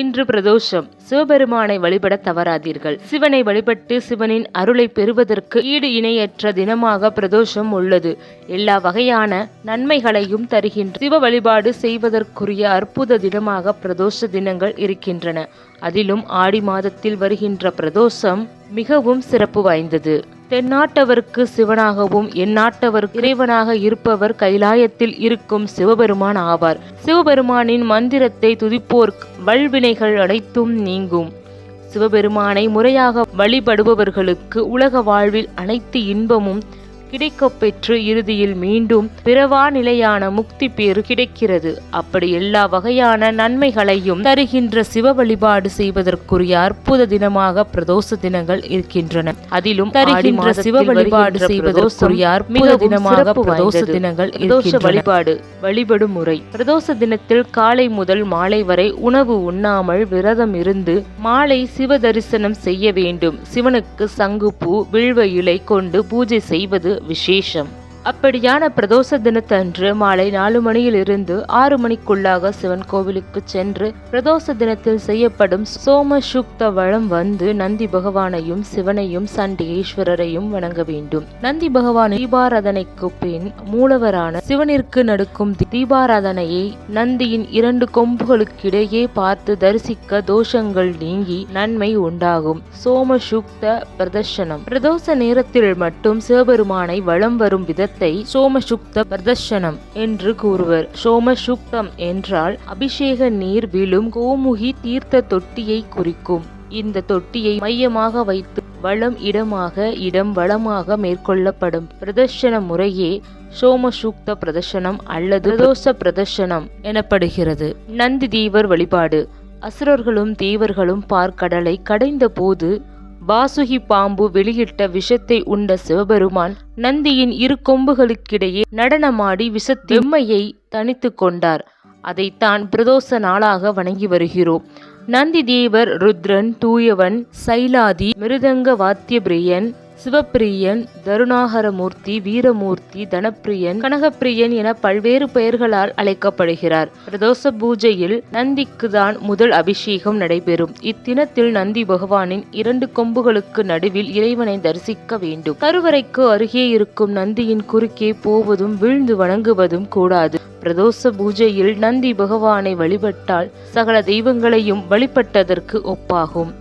இன்று பிரதோஷம். சிவபெருமானை வழிபட தவறாதீர்கள். சிவனை வழிபட்டு சிவனின் அருளை பெறுவதற்கு ஈடு இணையற்ற தினமாக பிரதோஷம் உள்ளது. எல்லா வகையான நன்மைகளையும் தருகின்ற சிவ வழிபாடு செய்வதற்குரிய அற்புத தினமாக பிரதோஷ தினங்கள் இருக்கின்றன. அதிலும் ஆடி மாதத்தில் வருகின்ற பிரதோஷம் மிகவும் சிறப்பு வாய்ந்தது. தென்னாட்டவருக்கு சிவனாகவும் எந்நாட்டவருக்கு இறைவனாக இருப்பவர் கைலாயத்தில் இருக்கும் சிவபெருமான் ஆவார். சிவபெருமானின் மந்திரத்தை துதிப்போர் வல்வினைகள் அனைத்தும் நீங்கும். சிவபெருமானை முறையாக வழிபடுபவர்களுக்கு உலக வாழ்வில் அனைத்து இன்பமும் கிடைக்கப் பெற்று இறுதியில் மீண்டும் பிறவா நிலையான முக்தி பேறு கிடைக்கிறது. அப்படி எல்லா வகையான நன்மைகளையும் தருகின்ற சிவ வழிபாடு செய்வதற்குரிய அற்புத தினமாக பிரதோஷ தினங்கள் இருக்கின்றன. அதிலும் தருகின்ற சிவ வழிபாடு செய்வதற்குரிய அற்புத தினமாக பிரதோஷ தினங்கள் பிரதோஷ வழிபாடு வழிபடும் முறை. பிரதோஷ தினத்தில் காலை முதல் மாலை வரை உணவு உண்ணாமல் விரதம் இருந்து மாலை சிவ தரிசனம் செய்ய வேண்டும். சிவனுக்கு சங்குப்பூ வில்வ இலை கொண்டு பூஜை செய்வது വിശേഷം அப்படியான பிரதோஷ தினத்தன்று மாலை நாலு மணியிலிருந்து ஆறு மணிக்குள்ளாக சிவன் கோவிலுக்கு சென்று பிரதோஷ தினத்தில் செய்யப்படும் சோம சுக்த வளம் வந்து நந்தி பகவானையும் சிவனையும் சண்டிகேஸ்வரரையும் வணங்க வேண்டும். நந்தி பகவான் தீபாராதனைக்கு பின் மூலவரான சிவனிற்கு நடுக்கும் தீபாராதனையை நந்தியின் இரண்டு கொம்புகளுக்கிடையே பார்த்து தரிசிக்க தோஷங்கள் நீங்கி நன்மை உண்டாகும். சோம சுக்த பிரதர்ஷனம். பிரதோஷ நேரத்தில் மட்டும் சிவபெருமானை வளம் வரும் விதத்தை சோமசுக்த பிரதர்ஷனம் என்று கூறுவர். சோமசுக்தம் என்றால் அபிஷேக நீர் விழும் கோமுகி தீர்த்த தொட்டியை குறிக்கும். இந்த தொட்டியை மையமாக வைத்து வளம் இடமாக இடம் வளமாக மேற்கொள்ளப்படும் பிரதர்ஷன முறையே சோமசூக்த பிரதர்ஷனம் அல்லது பிரதோஷ பிரதர்ஷனம் எனப்படுகிறது. நந்தி தீவர் வழிபாடு. அசுரர்களும் தேவர்களும் பார்க்கடலை கடைந்த போது வாசுகி பாம்பு வெளியிட்ட விஷத்தை உண்ட சிவபெருமான் நந்தியின் இரு கொம்புகளுக்கிடையே நடனமாடி விஷத்தெம்மையை தனித்து கொண்டார். அதைத்தான் பிரதோஷ நாளாக வணங்கி வருகிறோம். நந்தி தேவர் ருத்ரன் தூயவன் சைலாதி மிருதங்க வாத்தியபிரியன் சிவப்பிரியன் தருணாகரமூர்த்தி வீரமூர்த்தி தனப்பிரியன் கனகப்பிரியன் என பல்வேறு பெயர்களால் அழைக்கப்படுகிறார். பிரதோஷ பூஜையில் நந்திக்கு தான் முதல் அபிஷேகம் நடைபெறும். இத்தினத்தில் நந்தி பகவானின் இரண்டு கொம்புகளுக்கு நடுவில் இறைவனை தரிசிக்க வேண்டும். கருவறைக்கு அருகே இருக்கும் நந்தியின் குறுக்கே போவதும் வீழ்ந்து வணங்குவதும் கூடாது. பிரதோஷ பூஜையில் நந்தி பகவானை வழிபட்டால் சகல தெய்வங்களையும் வழிபட்டதற்கு ஒப்பாகும்.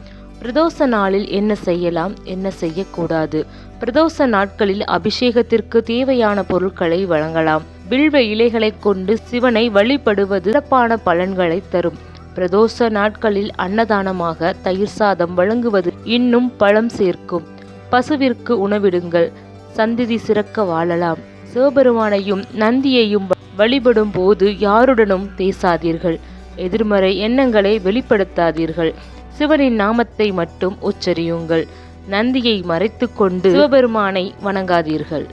பிரதோஷ நாளில் என்ன செய்யலாம் என்ன செய்யக்கூடாது? பிரதோஷ நாட்களில் அபிஷேகத்திற்கு தேவையான பொருட்களை வழங்கலாம். வில்வ இலைகளை கொண்டு சிவனை வழிபடுவது சிறப்பான பலன்களை தரும். பிரதோஷ நாட்களில் அன்னதானமாக தயிர் சாதம் வழங்குவது இன்னும் பழம் சேர்க்கும். பசுவிற்கு உணவிடுங்கள். சந்திதி சிறக்க வாழலாம். சிவபெருமானையும் நந்தியையும் வழிபடும் போது யாருடனும் பேசாதீர்கள். எதிர்மறை எண்ணங்களை வெளிப்படுத்தாதீர்கள். சிவனின் நாமத்தை மட்டும் உச்சரியுங்கள். நந்தியை மறைத்துக்கொண்டு சிவபெருமானை வணங்காதீர்கள்.